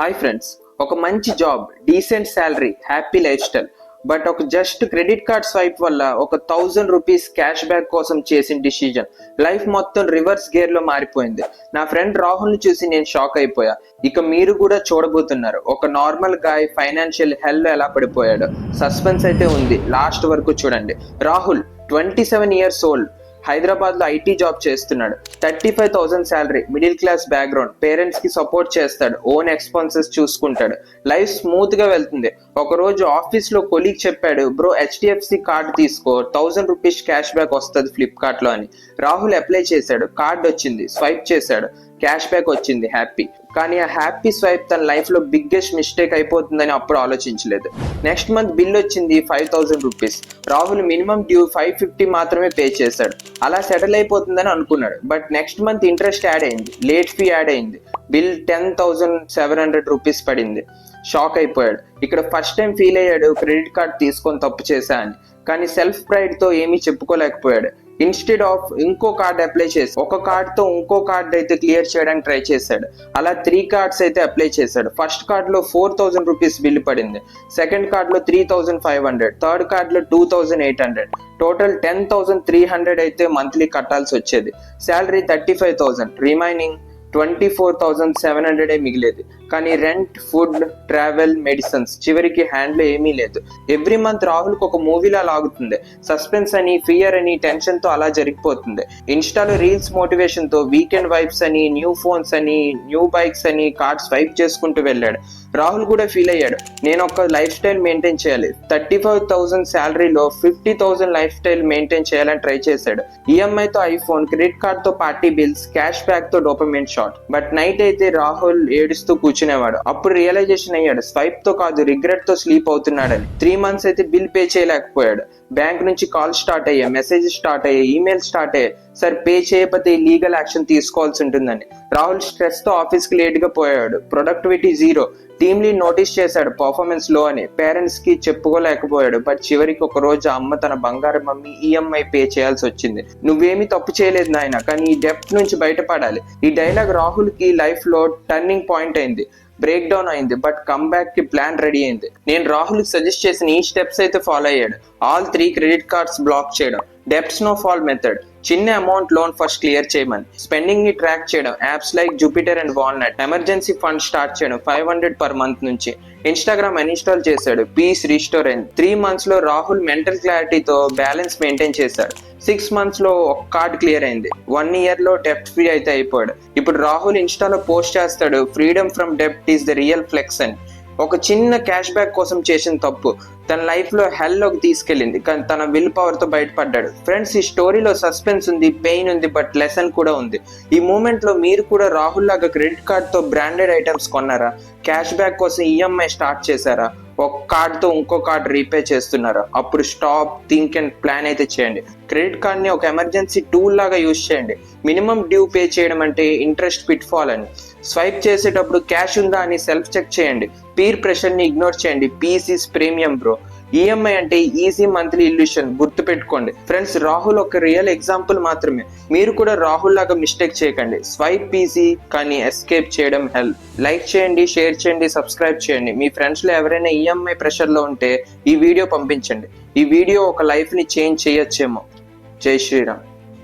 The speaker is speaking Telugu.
హాయ్ ఫ్రెండ్స్ ఒక మంచి job decent salary happy lifestyle but ఒక జస్ట్ క్రెడిట్ కార్డ్ స్వైప్ వల్ల ఒక థౌజండ్ రూపీస్ క్యాష్ బ్యాక్ కోసం చేసిన డిసిజన్ లైఫ్ మొత్తం రివర్స్ గేర్లో మారిపోయింది. నా ఫ్రెండ్ రాహుల్ని చూసి నేను షాక్ అయిపోయా. ఇక మీరు కూడా చూడబోతున్నారు ఒక నార్మల్ గాయ్ ఫైనాన్షియల్ హెల్ ఎలా పడిపోయాడు. సస్పెన్స్ అయితే ఉంది లాస్ట్ వరకు చూడండి. Rahul twenty seven years old హైదరాబాద్లో ఐటీ జాబ్ చేస్తున్నాడు. Thirty five thousand salary middle class background పేరెంట్స్కి సపోర్ట్ చేస్తాడు ఓన్ ఎక్స్పెన్సెస్ చూసుకుంటాడు. లైఫ్ స్మూత్గా వెళ్తుంది. ఒక రోజు ఆఫీస్లో కొలీగ్ చెప్పాడు బ్రో హెచ్డిఎఫ్సి కార్డు తీసుకో థౌసండ్ రూపీస్ క్యాష్ బ్యాక్ వస్తుంది ఫ్లిప్కార్ట్లో అని. రాహుల్ అప్లై చేశాడు కార్డ్ వచ్చింది స్వైప్ చేశాడు. క్యాష్ బ్యాక్ వచ్చింది హ్యాపీ. కానీ ఆ హ్యాపీ స్వైప్ తన లైఫ్లో బిగ్గెస్ట్ మిస్టేక్ అయిపోతుందని అప్పుడు ఆలోచించలేదు. నెక్స్ట్ మంత్ బిల్ వచ్చింది five thousand rupees. Rahul minimum due five fifty మాత్రమే పే చేశాడు. అలా సెటిల్ అయిపోతుందని అనుకున్నాడు. But next month interest add అయింది. లేట్ ఫీ యాడ్ అయింది. Bill ten thousand seven hundred rupees పడింది. షాక్ అయిపోయాడు. ఇక్కడ ఫస్ట్ టైం ఫీల్ అయ్యాడు. క్రెడిట్ కార్డ్ తీసుకొని తప్పు చేశా అని. కానీ సెల్ఫ్ ప్రైడ్తో ఏమీ చెప్పుకోలేకపోయాడు. ఇన్స్టెడ్ ఆఫ్ ఇంకో కార్డ్ అప్లై చేసి ఒక కార్డ్తో ఇంకో కార్డ్ అయితే క్లియర్ చేయడానికి ట్రై చేశాడు. అలా త్రీ కార్డ్స్ అయితే అప్లై చేశాడు. ఫస్ట్ కార్డ్లో ఫోర్ థౌసండ్ రూపీస్ బిల్ పడింది. సెకండ్ కార్డ్లో three thousand five hundred third కార్డ్లో two thousand eight hundred total ten thousand three hundred అయితే మంత్లీ కట్టాల్సి వచ్చేది. Salary thirty five thousand remaining twenty four thousand seven హండ్రెడే మిగిలేది. కానీ రెంట్ ఫుడ్ ట్రావెల్ మెడిసిన్స్ చివరికి హ్యాండ్లో ఏమీ లేదు. ఎవ్రీ మంత్ రాహుల్కి ఒక మూవీలా లాగుతుంది. సస్పెన్స్ అని ఫియర్ అని టెన్షన్తో అలా జరిగిపోతుంది. ఇన్స్టాలో రీల్స్ మోటివేషన్తో వీకెండ్ వైబ్స్ అని న్యూ ఫోన్స్ అని న్యూ బైక్స్ అని కార్డ్స్ వైప్ చేసుకుంటూ వెళ్ళాడు. రాహుల్ కూడా ఫీల్ అయ్యాడు. నేను ఒక లైఫ్ స్టైల్ మెయింటైన్ చేయాలి థర్టీ ఫైవ్ థౌసండ్ శాలరీలో fifty thousand life style maintain చేయాలని ట్రై చేశాడు ఈఎంఐతో ఐఫోన్ క్రెడిట్ కార్డ్తో పార్టీ బిల్స్ క్యాష్ బ్యాక్తో డోపమెంట్ షాట్ బట్ నైట్ అయితే రాహుల్ ఏడుస్తూ కూర్చునేవాడు. అప్పుడు రియలైజేషన్ అయ్యాడు. స్వైప్తో కాదు రిగ్రెట్తో స్లీప్ అవుతున్నాడని. త్రీ మంత్స్ అయితే బిల్ పే చేయలేకపోయాడు. బ్యాంక్ నుంచి కాల్ స్టార్ట్ అయ్యాయి మెసేజ్ స్టార్ట్ అయ్యాయి ఈమెయిల్ స్టార్ట్ అయ్యాయి సార్ పే చేయకపోతే లీగల్ యాక్షన్ తీసుకోవాల్సి ఉంటుందని. రాహుల్ స్ట్రెస్తో ఆఫీస్కి లేట్గా పోయాడు. Productivity zero team lead notice చేశాడు పర్ఫార్మెన్స్లో అని. పేరెంట్స్కి చెప్పుకోలేకపోయాడు బట్ చివరికి ఒక రోజు ఆ అమ్మ తన బంగారు మమ్మీ ఈఎంఐ పే చేయాల్సి వచ్చింది. నువ్వేమీ తప్పు చేయలేదు నాయన కానీ ఈ డెప్త్ నుంచి బయటపడాలి. ఈ డైలాగ్ రాహుల్కి లైఫ్లో టర్నింగ్ పాయింట్ అయింది. బ్రేక్ డౌన్ అయింది బట్ కమ్ బ్యాక్కి ప్లాన్ రెడీ అయింది. నేను రాహుల్ సజెస్ట్ చేసిన ఈ స్టెప్స్ అయితే ఫాలో అయ్యాడు. All three credit cards block చేయడం డెప్ట్ స్నో ఫాల్ మెథడ్ చిన్న అమౌంట్ లోన్ ఫస్ట్ క్లియర్ చేయమని స్పెండింగ్ని ట్రాక్ చేయడం apps like Jupiter and Walnut emergency fund start చేయడం ఫైవ్ హండ్రెడ్ పర్ మంత్ నుంచి ఇన్స్టాగ్రామ్ అన్ఇన్స్టాల్ చేశాడు పీస్ రీస్టోర్ అయింది. త్రీ మంత్స్లో రాహుల్ మెంటల్ క్లారిటీతో బ్యాలెన్స్ మెయింటైన్ చేశాడు. సిక్స్ మంత్స్లో ఒక కార్డ్ క్లియర్ అయింది. వన్ ఇయర్లో డెప్ట్ ఫ్రీ అయితే అయిపోయాడు. ఇప్పుడు రాహుల్ ఇన్స్టాలో పోస్ట్ చేస్తాడు ఫ్రీడమ్ ఫ్రమ్ డెప్ట్ ఈస్ ద రియల్ ఫ్లెక్స్ అని. ఒక చిన్న క్యాష్ బ్యాక్ కోసం చేసిన తప్పు. తన లైఫ్లో హెల్లోకి తీసుకెళ్ళింది. కానీ తన విల్ పవర్తో బయటపడ్డాడు. ఫ్రెండ్స్ ఈ స్టోరీలో సస్పెన్స్ ఉంది పెయిన్ ఉంది బట్ లెసన్ కూడా ఉంది. ఈ మూమెంట్లో మీరు కూడా రాహుల్ లాగా క్రెడిట్ కార్డ్తో బ్రాండెడ్ ఐటమ్స్ కొన్నారా? క్యాష్ బ్యాక్ కోసం ఈఎంఐ స్టార్ట్ చేశారా? ఒక కార్డ్తో ఇంకో కార్డ్ రీపే చేస్తున్నారు. అప్పుడు స్టాప్ థింక్ అండ్ ప్లాన్ అయితే చేయండి. క్రెడిట్ కార్డ్ని ఒక ఎమర్జెన్సీ టూల్ లాగా యూజ్ చేయండి. మినిమం డ్యూ పే చేయడం అంటే ఇంట్రెస్ట్ పిట్ ఫాల్ అని. స్వైప్ చేసేటప్పుడు క్యాష్ ఉందా అని సెల్ఫ్ చెక్ చేయండి. పీర్ ప్రెషర్ని ఇగ్నోర్ చేయండి. Peace is premium bro. EMI అంటే ఈజీ మంత్లీ ఇల్యూషన్ గుర్తు పెట్టుకోండి ఫ్రెండ్స్ రాహుల్ ఒక రియల్ ఎగ్జాంపుల్ మాత్రమే. మీరు కూడా రాహుల్ లాగా మిస్టేక్ చేయకండి. స్వైప్ ఈజీ కానీ ఎస్కేప్ చేయడం హెల్ప్ లైక్ చేయండి షేర్ చేయండి సబ్స్క్రైబ్ చేయండి. మీ ఫ్రెండ్స్లో ఎవరైనా ఈఎంఐ ప్రెషర్లో ఉంటే ఈ వీడియో పంపించండి. ఈ వీడియో ఒక లైఫ్ని చేంజ్ చేయొచ్చేమో. జై శ్రీరామ్.